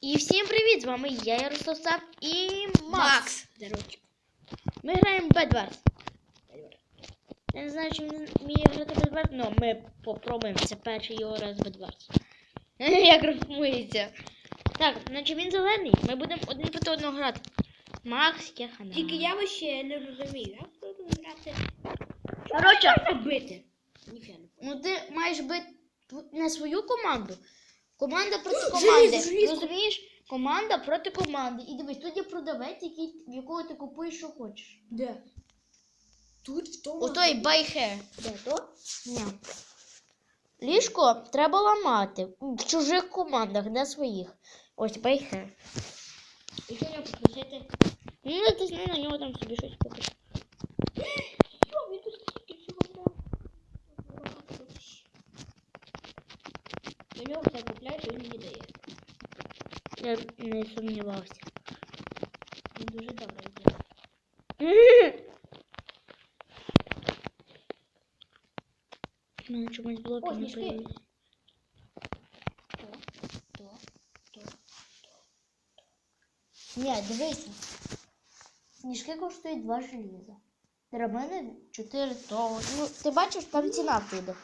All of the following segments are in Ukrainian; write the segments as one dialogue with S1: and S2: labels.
S1: І всім привіт! З вами я, Ярослав Сап і Макс.
S2: Макс.
S1: Ми граємо в Bedwars. Я не знаю, чи він вміє грати Bedwars, але ми попробуємо. Це перший його раз Bedwars. Як рифмується. Так, значить він зелений. Ми будемо один проти одного грати. Макс Яхана.
S2: Тільки я вообще не розумію, як тут грати.
S1: Коротше,
S2: Бити.
S1: Ну ти маєш бити не свою команду. Команда проти команди. Розумієш? Команда проти команди. І дивись, тут є продавець, який, в якого ти купуєш, що хочеш.
S2: Де? Тут в тому.
S1: Отой байхе.
S2: Де то?
S1: Ні. Ліжко треба ламати. В чужих командах, не своїх. Ось байхе.
S2: І що попросити?
S1: Ну, натисни на нього там собі щось купиш.
S2: Що, він тут стільки всього брав? До нього все купляєш, і він мені дає.
S1: Я не сумнівався.
S2: Він дуже добре зробив.
S1: У мене чомусь блоки не
S2: то.
S1: Ні, дивися. Сніжки коштують два желіза. Драбини 4 то. Ну, ти бачиш, там ціна вийде.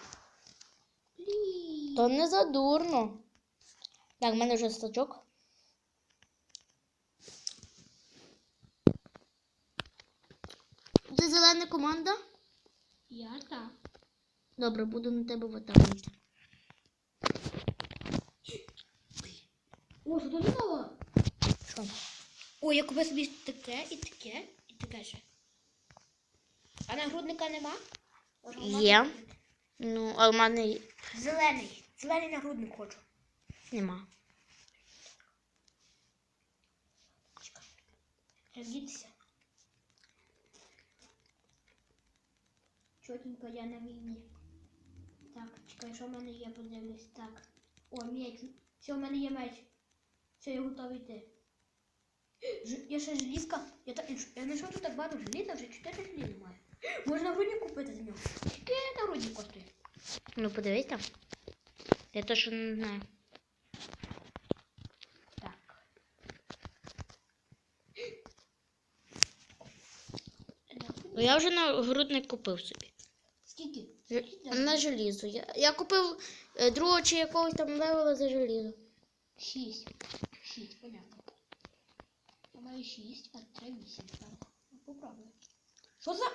S1: То не задурно. Так, в мене вже стачок. Це зелена команда?
S2: Я так.
S1: Добре, буду на тебе в атаку.
S2: О, що тут знову?
S1: Що?
S2: О, я купив собі таке і таке, і таке ще. А нагрудника нема?
S1: Є. Ну, а в мене
S2: Зелений. Зелений нагрудник хочу.
S1: нема.
S2: Роздітися. Чотенько я на війні. Так, чекай, що в мене є, подивлюсь. Так. О, меч. Все, в мене є меч. Все, я готовий йти. Я ще желізка. Я, та... я знайшов тут так багато желіза, вже 4 желіза маю. Можна нагрудник купити з нього. Скільки нагрудник коштує?
S1: Ну, подивись там. Я точно не знаю.
S2: Так.
S1: Ну, Я вже нагрудник купив собі.
S2: Скільки?
S1: На желізо. Я, я купив е, другого чи якогось там левела за желізо.
S2: Шість. Шість, понятно. Я маю шість, а це вісім. Так, ну, попробуй. Що за?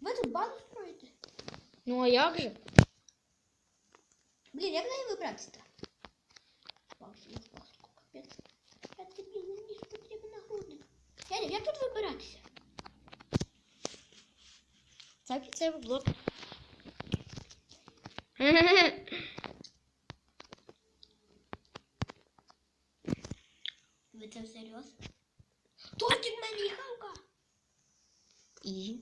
S2: Ви тут базу строїте?
S1: Ну а як же?
S2: Вибратися-то? Я тобі мені потрібен нагрудник. Я, тут вибиратися?
S1: Так і це блок.
S2: Ви це всерйоз? Тортик в мене їхавка!
S1: І.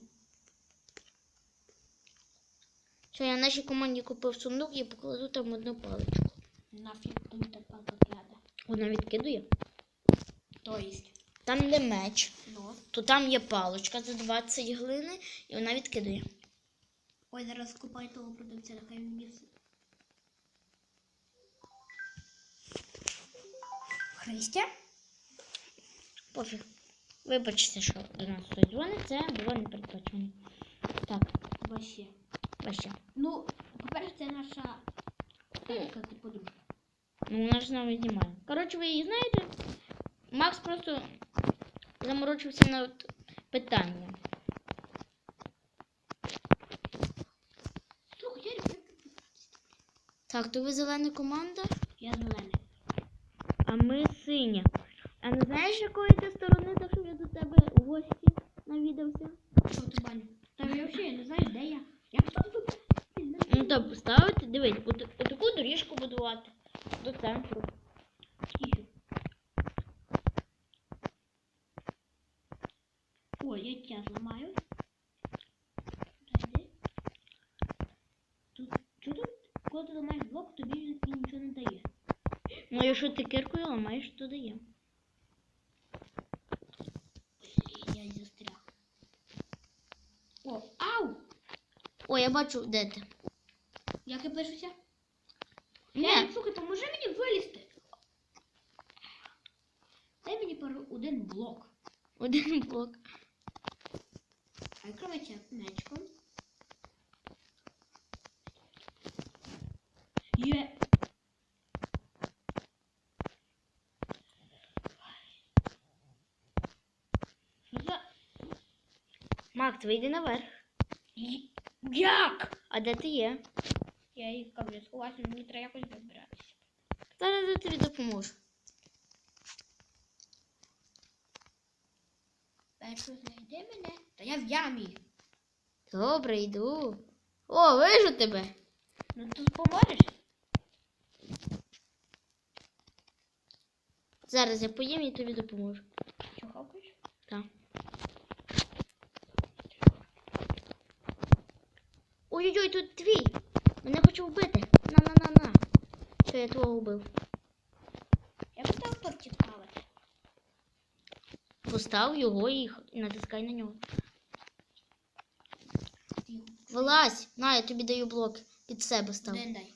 S1: Що я нашій команді купив сундук і покладу там одну паличку.
S2: Нафіг тому та палка треба.
S1: Вона відкидує.
S2: То єсть.
S1: Там де меч,
S2: Ну.
S1: то там є паличка за 20 глини, і вона відкидує.
S2: Ой, зараз купай того продавця, нехай він мені. Христя?
S1: Пофіг. Вибачте, що до нас хтось дзвонить, це було не передбачено. Так,
S2: Вообще.
S1: Ваще.
S2: Ну, по-перше, це наша як сказати, подружка.
S1: Ну, вона ж з нами знімає. Коротше, ви її знаєте. Макс просто заморочився над питанням. Так, то ви зелена команда,
S2: Я зелений.
S1: а ми синя. А не знаєш, якої ти сторони, так що я до тебе у гості навідався?
S2: Що ти баню? Та я взагалі не знаю, де я.
S1: То поставити, от, отаку доріжку будувати до центру.
S2: О, я тебя зламаю. Тут, тут? Коли ти ламаєш блок, тобі нічого не дає.
S1: Ну, якщо ти киркою ламаєш, то дає.
S2: Я застряг. О, ау!
S1: О, я бачу, де ти.
S2: Як я пишуся?
S1: Ні,
S2: слухай, поможи мені вилізти. блок.
S1: Один блок.
S2: А як робиться мечком? Є.
S1: Макс, вийди наверх.
S2: Як?
S1: А де ти є?
S2: Я їх кажу, сховати, мені треба якось вибиратися.
S1: Зараз я тобі допоможу.
S2: Першу знайди мене. Та я в ямі.
S1: Добре, йду. О, вижу тебе.
S2: Ну тут поможеш?
S1: Зараз я поїм і тобі допоможу.
S2: Що хапаєш?
S1: Так. Ой-ой-ой, тут твій. Мене хоче вбити. На-на-на-на. Що я твого вбив?
S2: Я питав тортик хавати.
S1: Постав його і натискай на нього. Вилазь. На, я тобі даю блок. Під себе став.
S2: Дай.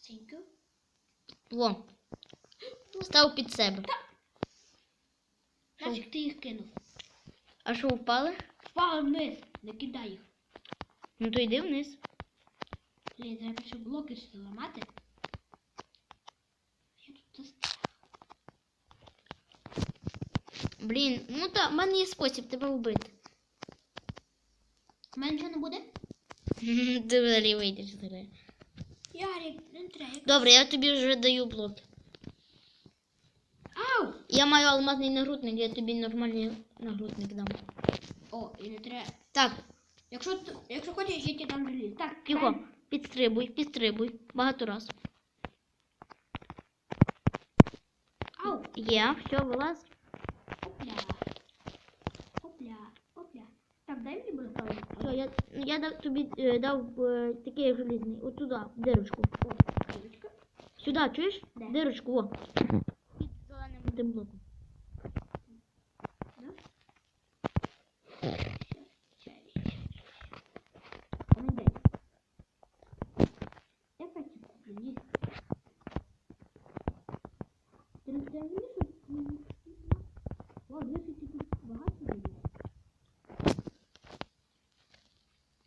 S2: Thank you.
S1: Во. Став під себе.
S2: Нафіг ти їх кинув.
S1: А що впали?
S2: Впали вниз. Не кидай їх.
S1: Ну то йди вниз.
S2: Блін, треба ще блоки ж ламати. Я тут застряг.
S1: Блін, ну та в мене є спосіб тебе вбити.
S2: У мене нічого не буде?
S1: Ти взагалі вийдеш з гри.
S2: Ярик, не треба.
S1: Добре, я тобі вже даю блок.
S2: Ау!
S1: Я маю алмазний нагрудник, я тобі нормальний нагрудник дам.
S2: О, і не треба.
S1: Так,
S2: Якщо, якщо хочеш, я тебе дам желіз. Так,
S1: тихо, підстрибуй, підстрибуй. Багато раз.
S2: Ау!
S1: Є, все, вилазь.
S2: Опля. Опля. Опля. Так, дай мені буде правильно.
S1: Все, я, я дав, тобі е, дав е, такий желізний. От туди, в дирочку.
S2: О, дірочка.
S1: Сюди, чуєш?
S2: Де?
S1: Дирочку, во. Під зеленим тим блоком.
S2: Ти не розумієш, що О, дивися, тут багато є.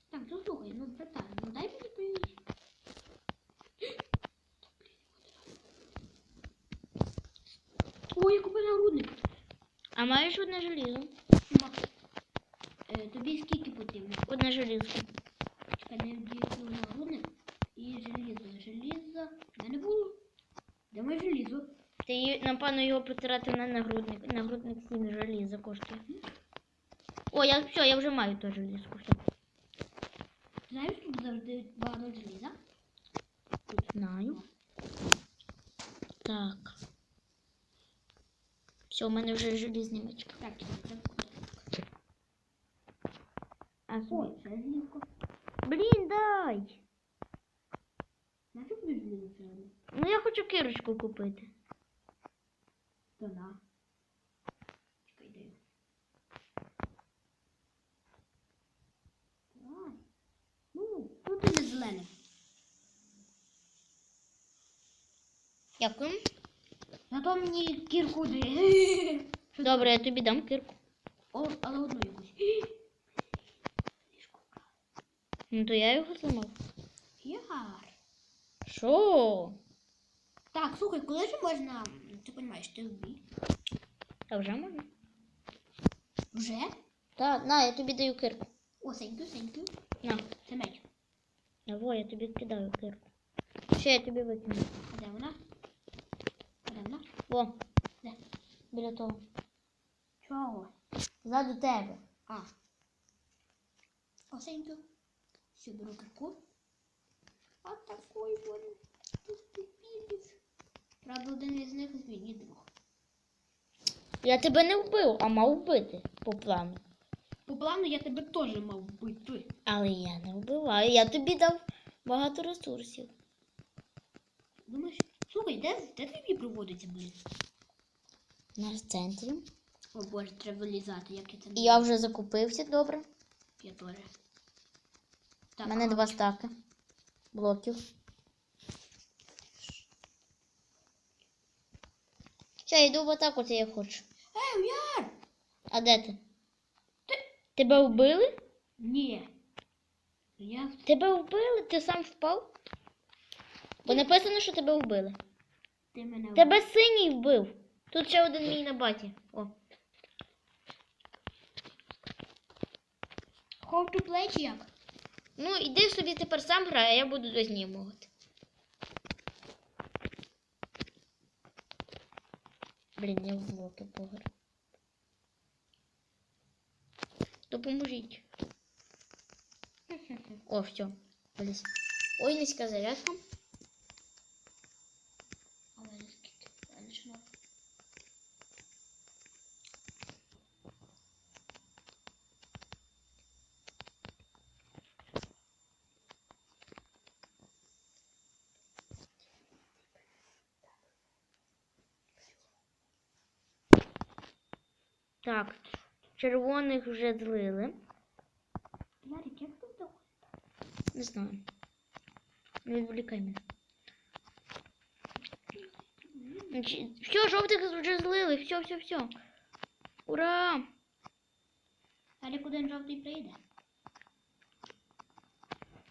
S2: Так, ну слухай, ну братан, ну дай мені поїсти. Ой, я купив нагрудник.
S1: А маєш одне желізо?
S2: Е, тобі скільки потрібно?
S1: Одне желізо.
S2: Чекай, не вдіяти нагрудник і желізо. Желізо. В мене було. Де моє желізо?
S1: Ти, напевно, його потирати на нагрудник. Нагрудник 7 желіза коштує. О, я все, я вже маю то. Все.
S2: Ти знаєш, тут завжди багато желіза?
S1: Знаю. Так. Все, у мене вже желізний мечка.
S2: Так, це.
S1: А
S2: О,
S1: собі.
S2: це желізко.
S1: Блін, дай!
S2: На що тобі желізо?
S1: Ну я хочу кирочку купити.
S2: То на. Чекай. Давай. Ну, тут і не зелене.
S1: Дякую.
S2: Зато мені кірку дає.
S1: Добре, я тобі дам кирку.
S2: О, але одну якусь.
S1: Ну то я його зламав.
S2: Яр.
S1: Що?
S2: Так, слухай, коли ж можна, ти розумієш, ти вбій.
S1: Та вже можна?
S2: Вже?
S1: Так, на, я тобі даю кирку.
S2: О, thank you.
S1: На.
S2: Це меч.
S1: Во, я тобі кидаю кирку. Ще я тобі викину.
S2: А де вона? А де вона?
S1: Во,
S2: Де?
S1: біля того.
S2: Чого?
S1: Ззаду тебе.
S2: А. О, thank you. Беру кирку. А такой вон. Тут ти підеш. Правда, один із них змінить друг.
S1: Я тебе не вбив, а мав вбити по плану.
S2: По плану я тебе теж мав вбити.
S1: Але я не вбиваю. Я тобі дав багато ресурсів.
S2: Думаєш, слухай, де, де тобі проводиться, блін?
S1: На центрі.
S2: О боже, треба лізати, як я це
S1: І я вже закупився добре.
S2: Я теж.
S1: У мене два стаки блоків. Я йду в атаку, це я хочу.
S2: Ей, Яр!
S1: А де ти? Тебе вбили?
S2: Ні. Я
S1: Тебе вбили? Ти сам впав? Бо написано, що тебе вбили.
S2: ти мене вбив.
S1: Тебе синій вбив. Тут ще один мій на баті. О.
S2: How to play як?
S1: Ну, іди собі тепер сам грай, а я буду дознімувати. Блін, я в блоки пограв. Допоможіть. О, все. Ой, низька зарядка. Так, червоних вже злили.
S2: Ярик, як тут?
S1: Не знаю. Не відволікай мене. Все, жовтих вже злили. Все, все, все. Ура!
S2: Ярик один жовтий прийде.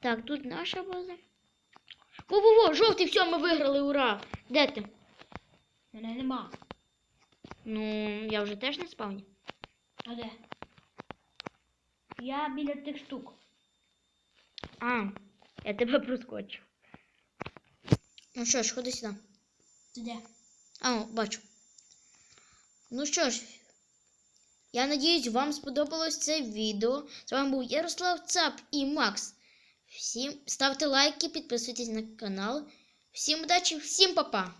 S1: Так, тут наша база. Во-во-во, жовтий, все, ми виграли, ура! Де ти?
S2: Мене нема.
S1: Ну, я вже теж на спавні.
S2: А де? Я біля тих штук.
S1: А, я тебе проскочу. Ну що ж, ходи сюди.
S2: Ти де?
S1: А, бачу. Ну що ж, я надіюсь, вам сподобалось це відео. З вами був Ярослав Цап і Макс. Всім ставте лайки, підписуйтесь на канал. Всім удачі, всім па-па!